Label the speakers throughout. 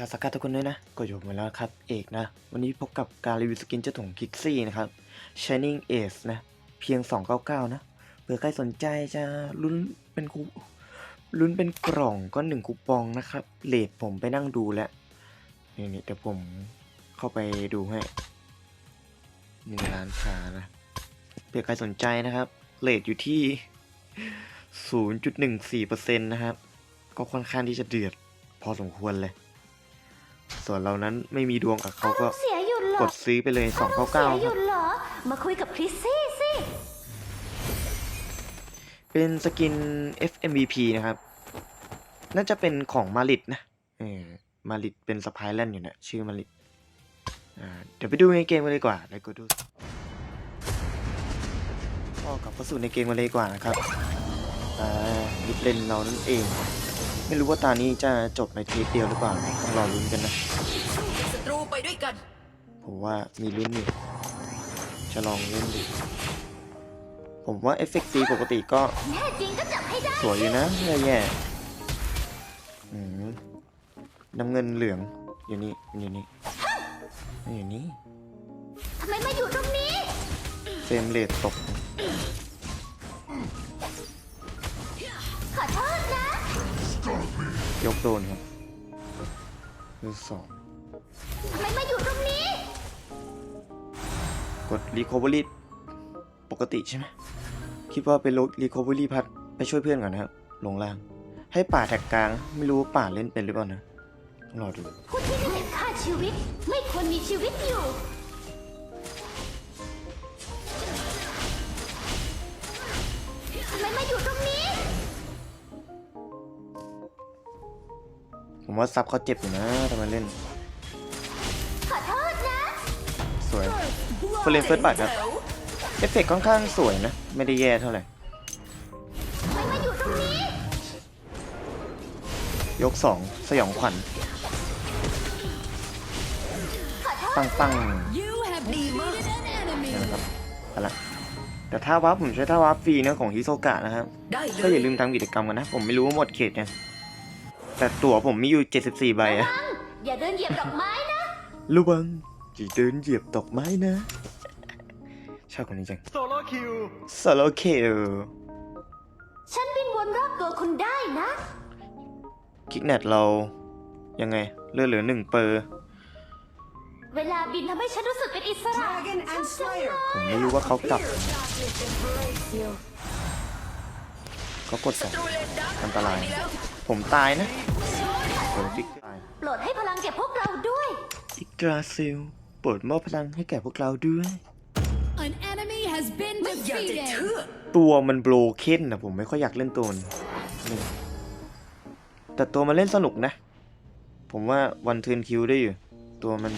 Speaker 1: ชาวสกัดทุกคนด้วยนะ ก็อยู่มาแล้วครับเอกนะ วันนี้พบกับการรีวิวสกินเจ้าถุงคิกซี่นะครับ Shining Ace นะ เพียง 299 นะเผื่อใครสนใจจะลุ้นเป็นคูลุ้นเป็นกล่องก็หนึ่งคูปองนะครับ เลทผมไปนั่งดูแล้ว นี่นี่เดี๋ยวผมเข้าไปดูให้หนึ่งล้านคานะเผื่อใครสนใจนะครับ เลทอยู่ที่ 0.14%นะครับ ก็ค่อนข้างที่จะเดือดพอสมควรเลย ส่วนเรานั้นไม่มีดวงกับเขาก็
Speaker 2: เสียหยุดเหร
Speaker 1: ก
Speaker 2: อ
Speaker 1: ดซื้อไปเลย
Speaker 2: เสียห
Speaker 1: 299ค
Speaker 2: ยุ
Speaker 1: รับ
Speaker 2: ดเหรอ มาคุยกับคริสซี่สิ
Speaker 1: เป็นสกิน FMVP นะครับ น่าจะเป็นของมาริดนะเออมาริดเป็นสปายแลนด์อยู่นะ ชื่อมาริดอ่าเดี๋ยวไปดูในเกมกันเลยดีกว่าแล้วก็ดูก็กลับเข้าสู่ในเกมกันเลยดีกว่านะครับอ่ามิดเลนเรานั่นเอง ไม่รู้ว่าตานี้จะจบในเทปเดียวหรือเปล่านะต้อง รอลุ้นกันนะ
Speaker 3: ศัตรูไปด้วยกัน
Speaker 1: ผมว่ามีลุ้นอยู่จะลองเล่นดูผมว่าเอฟเฟกตีปกติก็
Speaker 2: แน่จริงก็จับให้ได้
Speaker 1: สวยอยู่นะไม่แย่อืมน้ำเงินเหลืองอยู่นี่มันอยู่นี่มันอยู่นี่
Speaker 2: ทำไมมาอยู่ตรงนี้
Speaker 1: เฟรมเรทตก
Speaker 2: ขอโทษนะ
Speaker 1: ยกโดนครับ คือสอง
Speaker 2: ทำไมมาอยู่ตรงนี้
Speaker 1: กด Recovery ปกติใช่ไหมคิดว่าเป็น Recovery พัดไปช่วยเพื่อนก่อนนะครับลงล่าง ให้ป่าแท็กกลาง ไม่รู้ว่าป่าเล่นเป็นหรือเปล่านะต้องรอดู
Speaker 2: ผู้ที่ไม่เห็นค่าชีวิต ไม่ควรมีชีวิตอยู่ทำไมมาอยู่ตรงนี้
Speaker 1: ว่าซับเขาเจ็บอยู่นะทำไมเล่น
Speaker 2: ขอโทษนะ
Speaker 1: สวยเฟรนเฟิร์สบัตครับ เอฟเฟกต์ค่อนข้างสวยนะ ไม่ได้แย่เท่าไหร่
Speaker 2: ทำไมมาอยู่ตรงนี้
Speaker 1: ยกสองสยองขวัญ
Speaker 2: ขอโทษ
Speaker 1: ตั้งตั้ง
Speaker 3: You have defeated an enemy
Speaker 1: นะครับเอาละแต่ถ้าวับผมใช้ท่าวับฟรีนะของฮิโซกะนะครับ
Speaker 3: ได้เล
Speaker 1: ก็อย่าลื
Speaker 3: ย
Speaker 1: มทำกิจกรรมกันนะ ผมไม่รู้ว่าหมดเขตยัง แต่ตั๋วผมมีอยู่ 74 ใบอะ
Speaker 2: อย่าเดินเหยียบดอกไม้นะ
Speaker 1: ระวังจีเดินเหยียบดอกไม้นะชอบคนนี้จัง
Speaker 4: โซโลคิว
Speaker 1: โซโลเคล
Speaker 2: ฉันบินวนรอบตัวคุณได้นะ
Speaker 1: คิกเน็ตเรา ยังไงเลือดเหลือหนึ่งเปอร์
Speaker 2: เวลาบินทำให้ฉันรู้สึกเป็นอิสระ
Speaker 3: Dragon and Slayer
Speaker 1: ผมไม่รู้ว่าเขากลับ เขากดสอง
Speaker 3: ตรูเลนดัก
Speaker 1: อันตราย
Speaker 3: ไปแล้ว
Speaker 1: ผมตายนะโดนฟิกตาย
Speaker 2: โปรดให้พลังแก่พวกเราด้วย
Speaker 1: อิกราซิลโปรดมอบพลังให้แก่พวกเราด้วย
Speaker 5: An enemy has been
Speaker 3: ไม่อยากจะ
Speaker 5: defeated.
Speaker 3: เชื่อ
Speaker 1: ตัวมันโบรเคนนะผมไม่ค่อยอยากเล่นตัวมันนี่แต่ตัวมันเล่นสนุกนะ ผมว่าวันเทิร์นคิวได้อยู่ ตัวมัน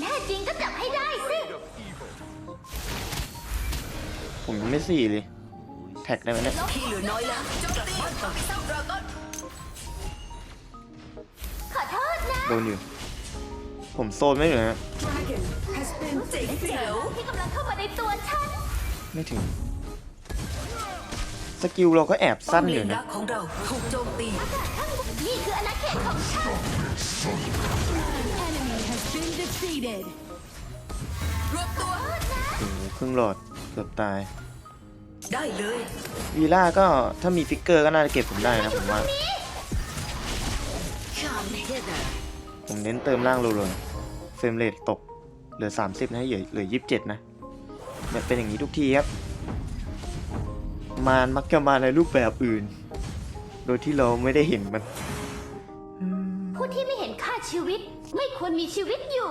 Speaker 2: แน่จริงก็จับให้ได้สิ
Speaker 1: ผมยังไม่สี่เลย แท็กได้ไหมเนี่ย
Speaker 3: ที่เหลือน้อยแล้วโจมตีฝั่งเศร้าดราก้อน
Speaker 2: ขอโทษนะ
Speaker 1: โดนอยู่ ผมโซนไม่เหลือฮะ
Speaker 3: Dragon has been เจ๋งแจ๋ว
Speaker 2: ที่กำลังเข้ามาในตัวฉัน
Speaker 1: ไม่ถึง สกิลเราก็แอบสั้นอยู่
Speaker 3: ป้อมเล
Speaker 1: นะ
Speaker 3: ดักของเราถูกโจมตี
Speaker 2: นี่คืออาณาเขตของฉัน
Speaker 5: An enemy has been defeated.
Speaker 3: รวบตัว
Speaker 1: โอ้โหครึ่งหลอดเกือบตาย
Speaker 3: ได้เลย
Speaker 1: วีล่าก็ถ้ามีฟิกเกอร์ก็น่าจะเก็บผมได้นะผมว่าผมเน้นเติมล่างรัวๆเฟรมเรทตกเหลือ 30 นะเหลือเหลือ 27 นะเนี่ยเป็นอย่างนี้ทุกทีครับ มารมักจะมาในรูปแบบอื่น โดยที่เราไม่ได้เห็นมัน
Speaker 2: ผู้ที่ไม่เห็นค่าชีวิต ไม่ควรมีชีวิตอยู่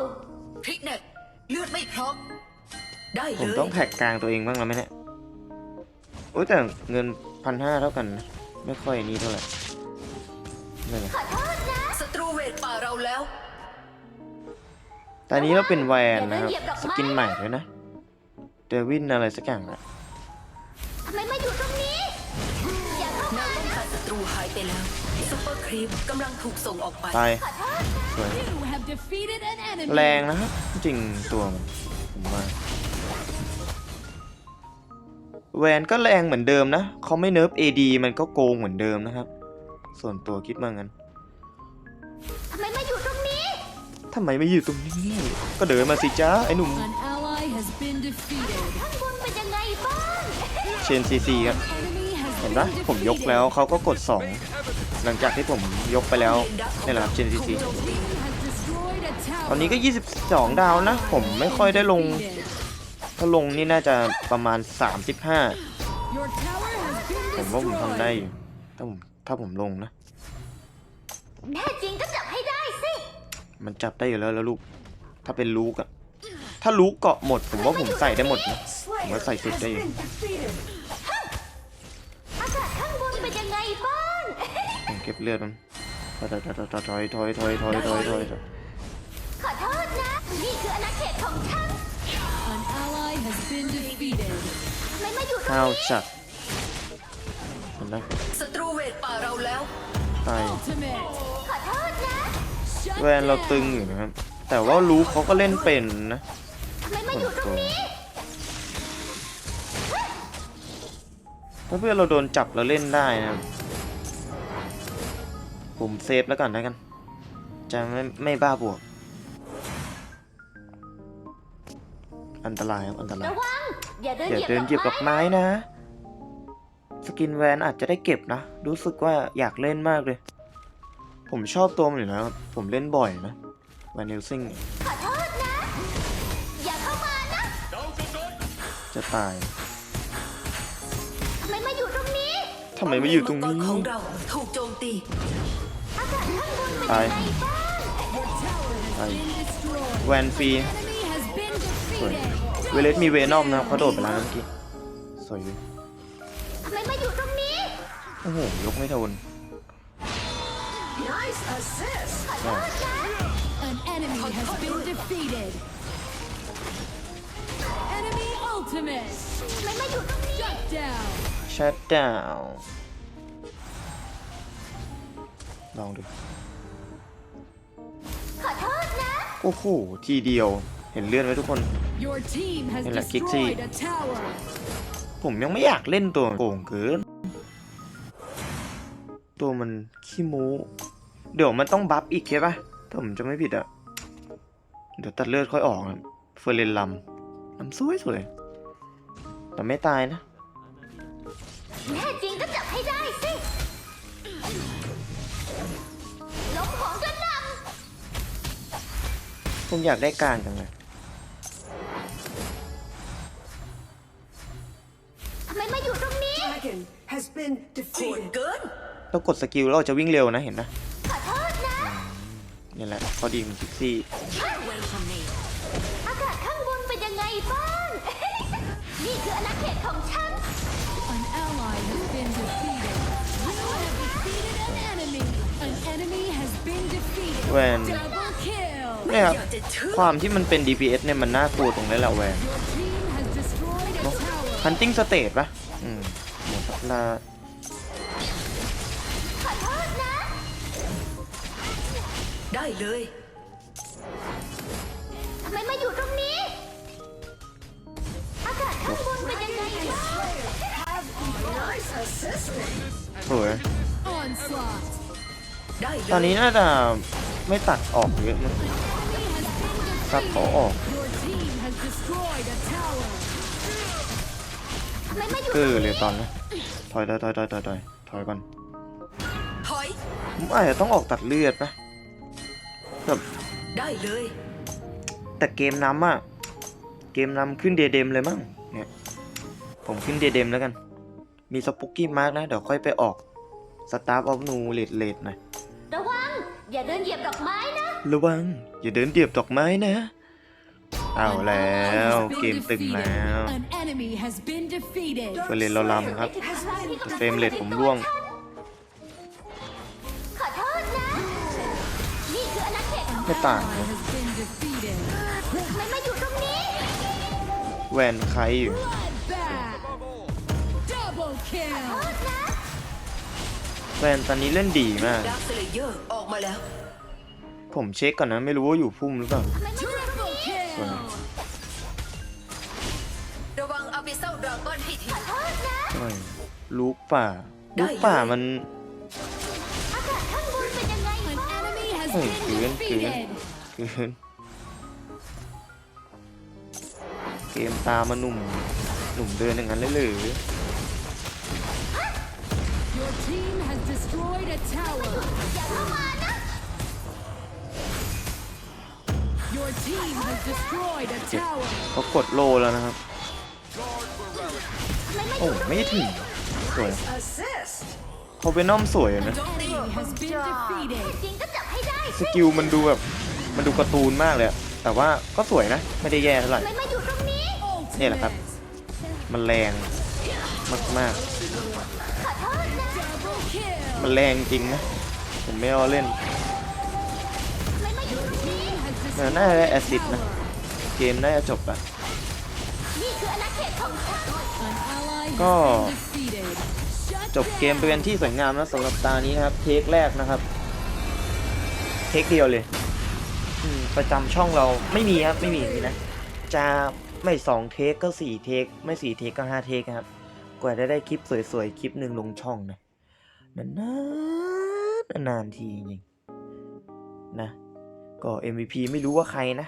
Speaker 3: พริกเน็ตเลือดไม่พร้อมได้
Speaker 1: ผม
Speaker 3: เลย
Speaker 1: ต้องแท็กกลางตัวเองบ้างแล้วไหมเนี่ย โอ้ยแต่เงินพันห้าเท่ากันนะไม่ค่อยนี่เท่าไหร่นี่ไง
Speaker 2: ขอโทษนะ
Speaker 3: ศัตรูเวทป่าเราแล้ว
Speaker 1: ตอนนี้เราเป็นแวนนะครับ สกินใหม่ด้วยนะ เดวินอะไรสักอย่างอะ
Speaker 2: ทำไมมาอยู่ตรงนี้ อย่าเข้า
Speaker 3: แน
Speaker 2: มาว
Speaker 3: ป้องกันศัตรูหายไปแล้วซุปเปอร์ครีมกำลังถูกส่งออกไป
Speaker 1: ตาย
Speaker 2: ขอโทษ
Speaker 1: สวย
Speaker 5: You have defeated an enemy.
Speaker 1: แรงนะครับจริงตัวมัน แวนก็แรงเหมือนเดิมนะเขาไม่เนิร์ฟ AD มันก็โกงเหมือนเดิมนะครับ ส่วนตัวคิดว่างั้น
Speaker 2: ทำไมมาอยู่
Speaker 1: ทำไมไม่อยู่ตรงนี้ ก็เดินมาสิจ้าไอ้หนุ่ม
Speaker 5: An ally has been defeated.
Speaker 2: ข้างบนเป็นยังไงบ้าง
Speaker 1: เชนซีซีครับ
Speaker 5: Enemy has
Speaker 1: เห็น
Speaker 5: been
Speaker 1: ปะผมยกแล้ว
Speaker 5: defeated.
Speaker 1: เขาก็กด 2 หลังจากที่ผมยกไปแล้วนี่แหละครับเชนซีซี
Speaker 5: Has destroyed a tower.
Speaker 1: ตอนนี้ก็ 22 ดาวนะ ผมไม่ค่อยได้ลง
Speaker 5: Defeated.
Speaker 1: ถ้าลงนี่น่าจะประมาณ 35
Speaker 5: Your tower has been
Speaker 1: ผมว่าผมทำได้อ
Speaker 5: destroyed.
Speaker 1: ยู่ถ้าผมถ้าผมลงนะ
Speaker 2: แน่จริงก็จับให้ได้สิ
Speaker 1: มันจับได้อยู่แล้วแล้วลูก ถ้าเป็นลูกอะถ้าลูกเกาะหมด ผมว่าผมใส่ได้หมดนะผมว่าใส่สุดได้อยู่
Speaker 2: อากาศข้างบนเป็นยังไงบ้าง
Speaker 1: ผมเก็บเลือดมันถอยถอยถอยถอยถอยถอยถอยถอย
Speaker 5: been defeated.
Speaker 2: ทำไมมาอยู่ตรง
Speaker 1: ห้าว
Speaker 2: นี้
Speaker 1: จัดเห็นไหม
Speaker 3: ศัตรูเวทป่าเราแล้ว
Speaker 1: ตาย
Speaker 5: Ultimate.
Speaker 2: ขอโทษนะ
Speaker 5: Shut
Speaker 1: แวนเรา
Speaker 5: down.
Speaker 1: ตึงอยู่นะครับ แต่ว่าลูกเขาก็เล่นเป็นนะ
Speaker 2: ทำไมมาอยู่ตรงนี้
Speaker 1: ถ้าเพื่อนเราโดนจับเราเล่นได้นะครับผมเซฟแล้วกันแล้วกัน จะไม่ไม่บ้าบวก อันตรายครับอันตราย
Speaker 2: ระวัง อย่าเดิน
Speaker 1: อย่า
Speaker 2: เหยียบ
Speaker 1: เดินเหยียบดอกไม้นะ สกินแวนอาจจะได้เก็บนะ รู้สึกว่าอยากเล่นมากเลย ผมชอบตัวมันอยู่แล้วผมเล่นบ่อยนะแวนนิลซิง
Speaker 2: ขอโทษนะ อย่าเข้ามานะ
Speaker 1: จะตาย
Speaker 2: ทำไมมาอยู่ตรงนี้
Speaker 1: ทำไมไม่อยู่ตรงนี้
Speaker 3: ป้อมเลนมังกรของเราถูกโจมตี
Speaker 2: อากาศข้างบนเป็น
Speaker 1: ตาย
Speaker 2: ยังไงบ้าง
Speaker 5: Your tower has
Speaker 1: Ay.
Speaker 5: been destroyed.
Speaker 1: แวนฟรี
Speaker 5: Enemy has been
Speaker 1: สวย
Speaker 5: defeated.
Speaker 1: เวเลสมีเวนอมนะครับเขาโดดไปแล้วเมื่อกี้สวยอยู่
Speaker 2: ทำไมมาอยู่ตรงนี้
Speaker 1: โอ้โหยกไม่ทน
Speaker 2: ขอโทษนะ
Speaker 5: An enemy has been defeated. Enemy ultimate.
Speaker 2: ทำไมมาอยู่ตรงนี้
Speaker 5: Shut down.
Speaker 1: ชัดดาวลองดู
Speaker 2: ขอโทษนะ
Speaker 1: โอ้โห ทีเดียว เห็นเลือดไหมทุกคน
Speaker 5: Your team has
Speaker 1: Đây là Kixi.
Speaker 5: destroyed a tower.
Speaker 1: ผมยังไม่อยากเล่นตัวโกงเกิน ตัวมันขี้โม้เดี๋ยวมันต้องบัฟอีกใช่ปะถ้าผมจะไม่ผิดอะเดี๋ยวตัดเลือดค่อยออกครับเฟอร์เรนลำลำสวยสวยแต่ไม่ตายนะ
Speaker 2: แน่จริงก็จับให้ได้สิล้มของกระหน
Speaker 1: ผมอยากได้กลางจังเลยำ
Speaker 2: ทำไมมาอยู่ตรงนี้
Speaker 4: dragon has been
Speaker 3: โหด
Speaker 4: defeated.
Speaker 3: เกิน
Speaker 1: ต้องกดสกิลแล้วเราจะวิ่งเร็วนะเห็นนะ
Speaker 2: ขอโทษนะ
Speaker 1: นี่แหละข้อดีของคิกซี่
Speaker 2: อากาศข้างบนเป็นยังไงบ้าง นี่คืออาณาเขตของฉัน
Speaker 5: An ally has been defeated. You have defeated an enemy. An enemy has been defeated.
Speaker 1: แวน
Speaker 5: Double kill.
Speaker 1: เนี่ยครับ
Speaker 3: อยากจะเชื่อ
Speaker 1: ความที่มันเป็น DPS เนี่ยมันน่ากลัวตรงนี้แหละแวน
Speaker 5: Your
Speaker 1: ฮันติ้งสเตทปะอืมหมดละ
Speaker 2: ขอโทษนะ
Speaker 3: ได้เลย
Speaker 2: ทำไมมาอยู่ตรงนี้ อากาศข้างบนเป็นยังไงบ้าง
Speaker 1: สวย
Speaker 5: Onslaught.
Speaker 3: ได้เลย
Speaker 1: ตอนนี้น่าจะไม่ตัดออกเยอะนะ
Speaker 5: Enemy has been
Speaker 1: ตัดเขาออก เออเลยตอนนะถอยถอยถอยถอยถอยถอยถอยก่อน
Speaker 3: ถอย
Speaker 1: ผมอาจจะต้องออกตัดเลือดปะแบบ
Speaker 3: ได้เลย
Speaker 1: แต่เกมนำอะเกมนำขึ้นเดเดมเลยมั้งเนี่ยผมขึ้นเดเดมแล้วกัน มีสปุกกี้มาร์กนะ เดี๋ยวค่อยไปออกสตาร์ฟออฟนูเลดเลดหน่อย
Speaker 2: ระวัง อย่าเดินเหยียบดอกไม้นะ
Speaker 1: ระวัง อย่าเดินเดียบดอกไม้นะ เอา
Speaker 5: An
Speaker 1: แล้
Speaker 5: ally
Speaker 1: ว
Speaker 5: has been
Speaker 1: เกมตึง
Speaker 5: defeated.
Speaker 1: แล้ว
Speaker 5: An enemy has been defeated.
Speaker 1: เฟรนเราลำครับ
Speaker 4: Has been
Speaker 1: เฟรมเรทผมร่วง
Speaker 2: ขอโทษนะ นี่คืออาณาเขตของ
Speaker 1: ไม่ต่าง
Speaker 5: Ally has been defeated.
Speaker 2: ทำไมมาอยู่ตรงนี้
Speaker 1: แวนใครอยู่
Speaker 5: Bloodbath. Double
Speaker 2: โท
Speaker 5: kill.
Speaker 2: ษนะ
Speaker 1: แวนตอนนี้เล่นดีมาก
Speaker 3: ดาร์คสเลเยอร์ออกมาแล้ว
Speaker 1: ผมเช็คก่อนนะ ไม่รู้ว่าอยู่พุ่มหรือเปล่า
Speaker 5: Triple kill.
Speaker 3: ห
Speaker 2: น่
Speaker 1: อยลูกป่าลูกป่ามัน
Speaker 2: โอ้ยเกินเกิน
Speaker 1: เกินเกมตามมาหนุ่มหนุ่มเดินอย่างนั้นเลยหรือ
Speaker 2: เขา
Speaker 1: กดโลแล้วนะครับ โอ้ไม่ถึงสวยเขาเป็นน้อมสวยอยู่นะ
Speaker 5: Enemy has been defeated.
Speaker 2: จริงก็จับให้ได้
Speaker 1: สกิลมันดูแบบมันดูการ์ตูนมากเลยอะแต่ว่าก็สวยนะ ไม่ได้แย่เท่าไหร่
Speaker 2: ทำไมมาอยู่ตรงนี้
Speaker 1: เนี่ยแหละครับ มันแรงมาก
Speaker 2: ขอโทษนะ
Speaker 5: Double kill.
Speaker 1: ๆมันแรงจริงนะ ผมไม่เอาเล่น
Speaker 2: ทำไมมาอยู่ตรงนี้
Speaker 5: Has
Speaker 1: เออ
Speaker 5: destroyed
Speaker 1: น่าจะได้
Speaker 5: a
Speaker 1: แอสซิดนะ
Speaker 5: tower.
Speaker 1: เกมน่าจะจบอะ ก็ จบเกมไปเป็นที่สวยงามนะสำหรับตานี้นะครับ เทคแรกนะครับ เทคเดียวเลยประจำช่องเราไม่มีครับ ไม่มีนะ จะไม่สองเทคก็สี่เทคไม่สี่เทคก็ห้าเทคนะครับ กว่าจะได้คลิปสวยๆ คลิปหนึ่งลงช่องนะนานๆนานทีจริงนะ ก็ MVP ไม่รู้ว่าใครนะ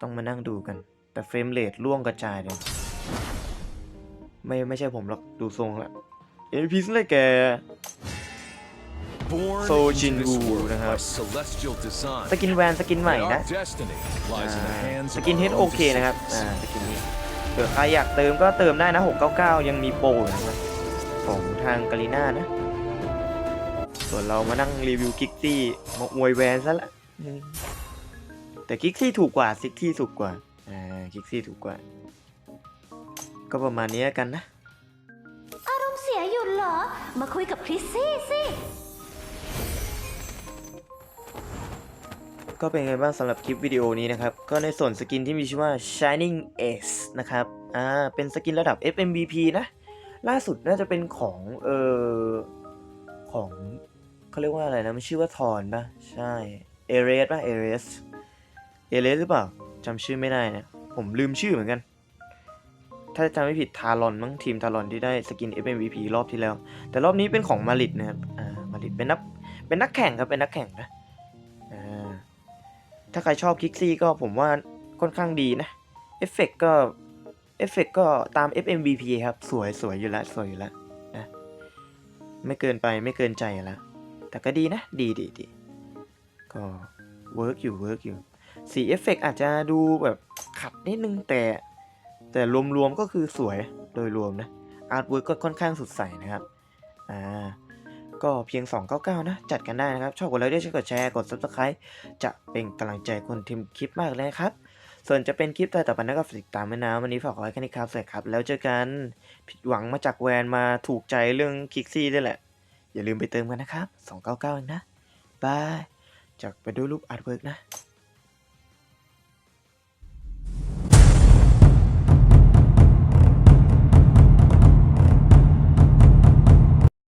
Speaker 1: ต้องมานั่งดูกัน แต่เฟรมเรทล่วงกระจายเลย ไม่ไม่ใช่ผมหรอกดูทรงละ MVP ซึ่งได้แก่
Speaker 4: Born
Speaker 1: So
Speaker 4: into this
Speaker 1: Jinwoo
Speaker 4: world
Speaker 1: นะครับ
Speaker 4: by celestial design.
Speaker 1: สกินแวนสกินใหม่
Speaker 4: and
Speaker 1: นะ
Speaker 4: our destiny lies in the
Speaker 1: อ่า
Speaker 4: hands
Speaker 1: ส
Speaker 4: of
Speaker 1: กิน
Speaker 4: our
Speaker 1: เฮด
Speaker 4: own
Speaker 1: โอเคนะครับ
Speaker 4: decisions.
Speaker 1: อ่าสกินนี้เผื่อใครอยากเติมก็เติมได้นะ 699 ยังมีโปรอยู่นะครับของทางกาลีน่านะ ส่วนเรามานั่งรีวิวกิกซี่มาอวยแวนซะละอืมแต่กิกซี่ถูกกว่าซิกซี่ถูกกว่าอ่ากิกซี่ถูกกว่า ก็ประมาณนี้แล้วกันนะ
Speaker 2: อารมณ์เสียอยู่เหรอ มาคุยกับคริสซี่สิ
Speaker 1: ก็เป็นไงบ้างสำหรับคลิปวิดีโอนี้นะครับ ก็ในส่วนสกินที่มีชื่อว่า Shining Ace นะครับ อ่า เป็นสกินระดับ FMVP นะ ล่าสุดน่าจะเป็นของ เอ่อ ของเขาเรียกว่าอะไรนะ มันชื่อว่าทอนปะใช่ เอเรสปะเอเรส เอเรสหรือเปล่าจำชื่อไม่ได้นะ ผมลืมชื่อเหมือนกัน ถ้าจำไม่ผิดทารอนมั้งทีมทารอนที่ได้สกิน FMVP รอบที่แล้ว แต่รอบนี้เป็นของมาริดนะครับอ่ามาริดเป็นนักเป็นนักแข่งครับเป็นนักแข่งนะอ่าถ้าใครชอบคิกซี่ก็ผมว่าค่อนข้างดีนะเอฟเฟกก็เอฟเฟกก็ตาม FMVP ครับ สวยสวยอยู่แล้วสวยอยู่แล้วนะไม่เกินไปไม่เกินใจแล้วแต่ก็ดีนะ ดีดีดีก็เวิร์กอยู่เวิร์กอยู่สีเอฟเฟกอาจจะดูแบบขัดนิดนึงแต่ แต่รวมๆก็คือสวยโดยรวมนะอาร์ตเวิร์กก็ค่อนข้างสุดใสนะครับอ่าก็เพียง 299 นะ จัดกันได้นะครับ ชอบกดไลค์ด้วยช่วยกดแชร์ กด subscribe จะเป็นกำลังใจคนทีมคลิปมากเลยครับ ส่วนจะเป็นคลิปต่อไปนะก็ฝากติดตามด้วยนะ วันนี้ฝากไว้แค่นี้ครับสวัสดีครับ แล้วเจอกันผิดหวังมาจากแวนมาถูกใจเรื่องคิกซี่ด้วยแหละ อย่าลืมไปเติมกันนะครับ 299เองนะบายจากไปดูรูปอาร์ตเวิร์กนะ